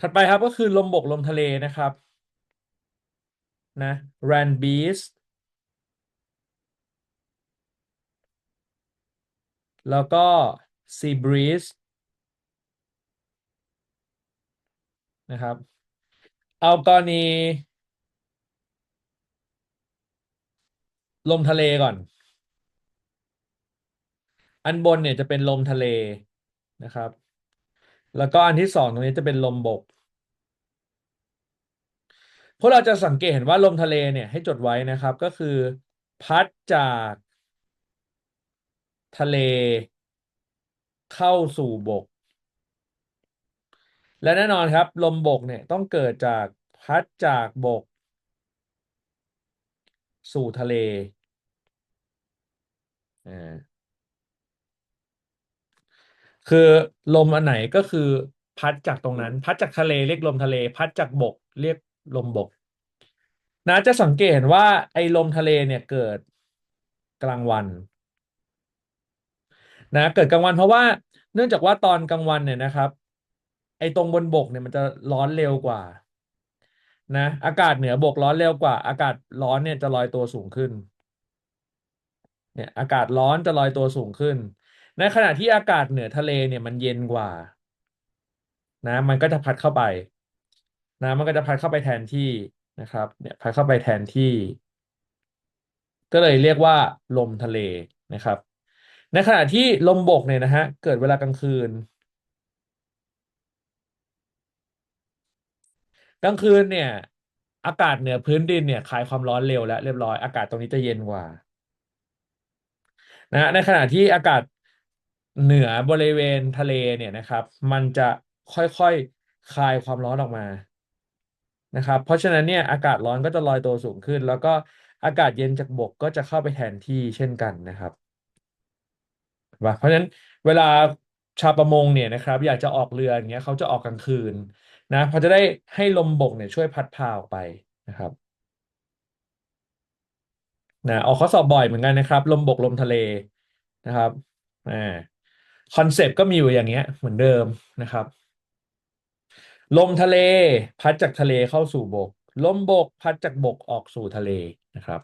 ถัดไปครับก็คือลมบกลมทะเลนะครับนะ land breeze แล้วก็ sea breeze นะครับ เอากรณี ลมทะเลก่อน อันบนเนี่ยจะเป็นลมทะเลนะครับ แล้วก็อันที่สองตรงนี้จะเป็นลมบก พวกเราจะสังเกตเห็นว่าลมทะเลเนี่ยให้จดไว้นะครับก็คือ พัดจากทะเลเข้าสู่บก และแน่นอนครับ ลมบกเนี่ยต้องเกิดจากพัดจากบก สู่ทะเลอ่า คือลมอันไหนก็คือพัดจากตรงนั้น พัดจากทะเลเรียกลมทะเล พัดจากบก เรียกลมบกนะจะสังเกตว่าไอ้ลมทะเลเนี่ยเกิดกลางวันนะเกิดกลางวันเพราะว่าเนื่องจากว่าตอนกลางวันเนี่ยนะครับ ไอ้ตรงบนบกเนี่ยมันจะร้อนเร็วกว่านะอากาศเหนือบกร้อนเร็วกว่า อากาศร้อนเนี่ยจะลอยตัวสูงขึ้น เนี่ย อากาศร้อนจะลอยตัวสูงขึ้น ในขณะที่อากาศเหนือทะเลเนี่ยมันเย็นกว่า นะ มันก็จะพัดเข้าไป นะมันก็จะพัดเข้าไปแทนที่นะครับ เนี่ยพัดเข้าไปแทนที่ ก็เลยเรียกว่า ลมทะเลนะครับ ในขณะที่ลมบกเนี่ยนะฮะเกิดเวลากลางคืนกลางคืนเนี่ย อากาศเหนือพื้นดินเนี่ยคลายความร้อนเร็วแล้วเรียบร้อยอากาศตรงนี้จะเย็นกว่านะฮะในขณะที่อากาศ เหนือบริเวณทะเลเนี่ยนะครับ มันจะค่อยๆคลายความร้อนออกมานะครับ เพราะฉะนั้นเนี่ยอากาศร้อนก็จะลอยตัวสูงขึ้น แล้วก็อากาศเย็นจากบกก็จะเข้าไปแทนที่เช่นกันนะครับว่าเพราะฉะนั้นเวลาชาวประมงเนี่ยนะครับ อยากจะออกเรืออย่างเงี้ยเขาจะออกกลางคืนนะเพราะจะได้ให้ลมบกเนี่ยช่วยพัดพาออกไปนะครับนะออกข้อสอบบ่อยเหมือนกันนะครับ ลมบกลมทะเลนะครับอ่า คอนเซปต์ก็มีอยู่อย่างเงี้ย เหมือนเดิมนะครับ ลมทะเล พัดจากทะเลเข้าสู่บก ลมบก พัดจากบกออกสู่ทะเลนะครับ